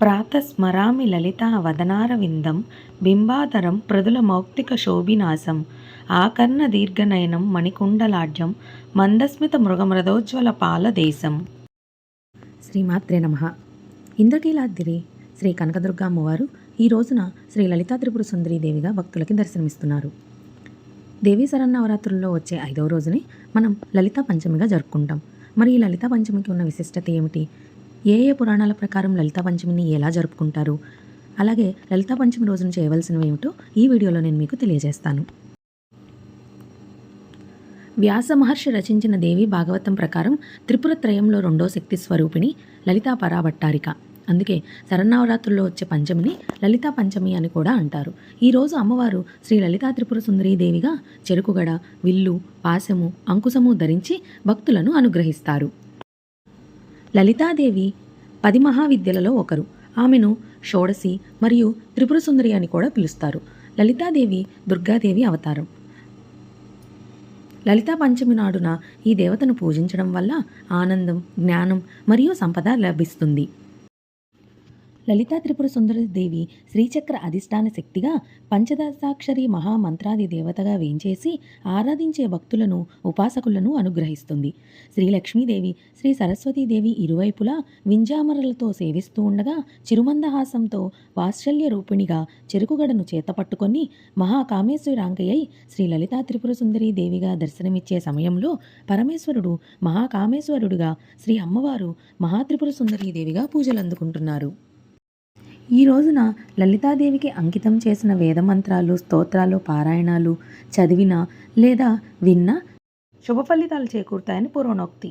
ప్రాతస్మరామి లలితావదనారవిందం బింబాధరం ప్రదుల మౌక్తిక శోభినాశం ఆకర్ణ దీర్ఘనయనం మణికుండలాఢ్యం మందస్మిత మృగమృదోజ్వల పాలదేశం. శ్రీమాత్రే నమ. ఇంద్రకీలాద్రి శ్రీ కనకదుర్గ అమ్మవారు ఈ రోజున శ్రీ లలితా త్రిపుర సుందరీ దేవిగా భక్తులకి దర్శనమిస్తున్నారు. దేవీ శరన్నవరాత్రుల్లో వచ్చే ఐదవ రోజుని మనం లలితా పంచమిగా జరుపుకుంటాం. మరి ఈ లలితా పంచమికి ఉన్న విశిష్టత ఏమిటి? ఏ ఏ పురాణాల ప్రకారం లలితా పంచమిని ఎలా జరుపుకుంటారు? అలాగే లలితా పంచమి రోజున చేయవలసినవి ఏమిటో ఈ వీడియోలో నేను మీకు తెలియజేస్తాను. వ్యాస మహర్షి రచించిన దేవి భాగవతం ప్రకారం త్రిపుర త్రయంలో రెండో శక్తి స్వరూపిణి లలితా పరాభట్టారిక. అందుకే శరన్నవరాత్రుల్లో వచ్చే పంచమిని లలితా పంచమి అని కూడా అంటారు. ఈరోజు అమ్మవారు శ్రీ లలితా త్రిపుర సుందరీ దేవిగా చెరుకుగడ విల్లు పాశము అంకుశము ధరించి భక్తులను అనుగ్రహిస్తారు. లలితాదేవి పది మహావిద్యలలో ఒకరు. ఆమెను షోడసి మరియు త్రిపుర సుందరి అని కూడా పిలుస్తారు. లలితాదేవి దుర్గాదేవి అవతారం. లలితా పంచమి నాడున ఈ దేవతను పూజించడం వల్ల ఆనందం జ్ఞానం మరియు సంపద లభిస్తుంది. లలితా త్రిపుర సుందరి దేవి శ్రీచక్ర అధిష్టాన శక్తిగా పంచదశాక్షరి మహామంత్రాది దేవతగా వేంచేసి ఆరాధించే భక్తులను ఉపాసకులను అనుగ్రహిస్తుంది. శ్రీ లక్ష్మీదేవి శ్రీ సరస్వతీదేవి ఇరువైపులా వింజామరలతో సేవిస్తూ ఉండగా చిరుమందహాసంతో వాత్సల్య రూపిణిగా చెరుకుగడను చేతపట్టుకొని మహాకామేశ్వరాంకయ్య శ్రీ లలితా త్రిపుర సుందరి దేవిగా దర్శనమిచ్చే సమయంలో పరమేశ్వరుడు మహాకామేశ్వరుడుగా శ్రీ అమ్మవారు మహాత్రిపుర సుందరీ దేవిగా పూజలు అందుకుంటున్నారు ఈ రోజున లలితాదేవికి అంకితం చేసిన వేదమంత్రాలు స్తోత్రాలు పారాయణాలు చదివిన లేదా విన్న శుభ ఫలితాలు చేకూరుతాయని పూర్వనోక్తి.